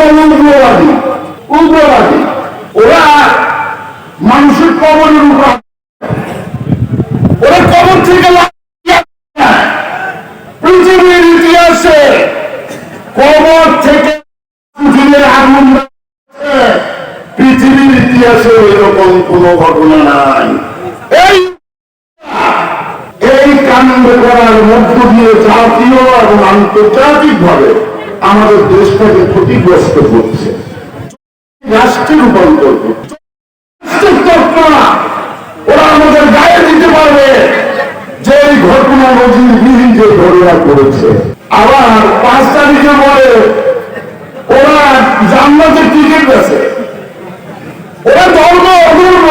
উগ্রবাদী উগ্রবাদী। ওরা মানুষের কবরের উপর ওরা কবর থেকে পৃথিবীর ইতিহাসে কবর থেকে আগুন পৃথিবীর ইতিহাসে এরকম কোন ঘটনা নাই। এই এই কাণ্ড করার মধ্য দিয়ে জাতীয় এবং আন্তর্জাতিক ভাবে আমাদের দেশটাকে ক্ষতিগ্রস্ত করছে। ওরা আমাদের গায়ে দিতে পারবে যে এই ঘটনা যে ঘটনা করেছে। আবার পাঁচ পরে ওরা জান্নাতের টিকিট আছে। ওরা ধর্ম অধর্ম।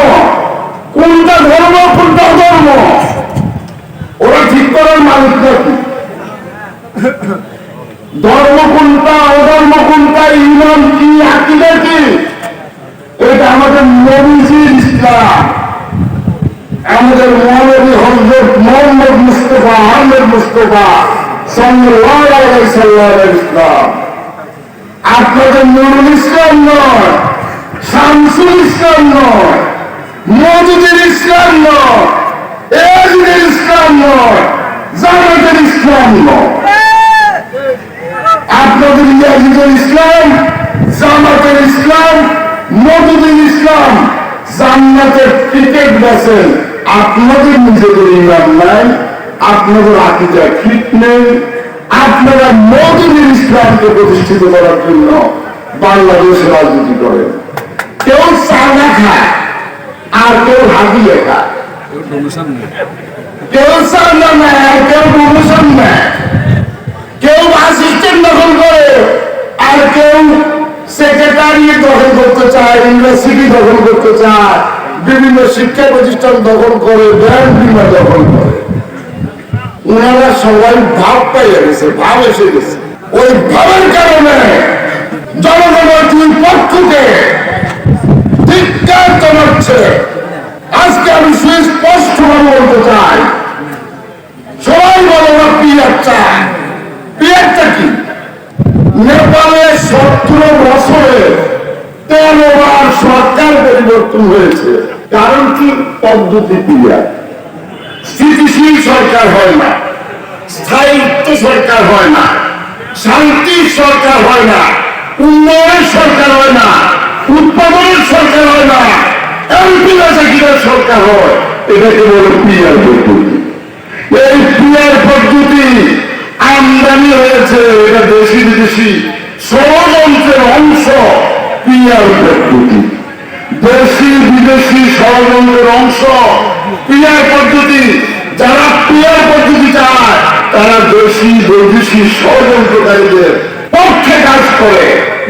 কোনটা ধর্ম, কোনটা ওরা ঠিক করার মালিক নাকি ধর্ম কোনটা অধর্ম কোনটা ইমান কি, আকিদা কি? এটা আমাদের নবীজির ইসলাম। আমাদের মৌলবী হজরত মোহাম্মদ মুস্তফা আহমেদ মুস্তফা সাল্লামের ইসলাম। আপনাদের নুরুল ইসলাম নয়, শামসুল ইসলাম নয়, মজুদের ইসলাম নয় ইসলাম নয়, জামাতের ইসলাম নয়। আপনাদের ইয়াজিদের ইসলাম, জামাতের ইসলাম মজুদের ইসলাম, জান্নাতের টিকিট বেছেন আপনাদের নিজেদের ইমান নাই, আপনাদের আকিদা ঠিক নেই, আপনারা ইসলামকে প্রতিষ্ঠিত করার জন্য বাংলাদেশ রাজনীতি করেন কেউ খায়, আর কেউ কেউ নেয় কেউ প্রমোশন নেয়। কেউ দখল করে আর কেউ সেক্রেটারিয়েট দখল করতে চায়, ইউনিভার্সিটি দখল করতে চায়, বিভিন্ন শিক্ষা প্রতিষ্ঠান দখল করে, ব্যাংক বিমা দখল করে। ওনারা সবাই ভাব পাইয়া গেছে, ভাব এসে গেছে। ওই ভাবের কারণে জনগণের দুই পক্ষকে ধিক্কার জানাচ্ছে। আজকে আমি সুস্পষ্ট বলতে চাই সবাই বলে না পিয়ার চায় পিয়ারটা কি নেপালে সতেরো বছরে তেরো বার সরকার পরিবর্তন হয়েছে। কারণ কি? পদ্ধতি পিয়ার স্থিতিশীল সরকার হয় না। স্থায়িত্ব সরকার হয় না। শান্তির সরকার হয় না। উন্নয়নের সরকার হয় না। উৎপাদনের সরকার হয় না। এমপি রাজাকিরের সরকার হয়। এটাকে বলে পিয়ার পদ্ধতি। এই পিয়ার পদ্ধতি আমদানি হয়েছে। এটা দেশি বিদেশি ষড়যন্ত্রের অংশ পিয়ার পদ্ধতি। দেশি, বিদেশি ষড়যন্ত্রের অংশ পিয়ার পদ্ধতি। যারা পিয়ার পদ্ধতি চায়, তারা দেশি বৈদেশিক ষড়যন্ত্রকারীদের পক্ষে কাজ করে।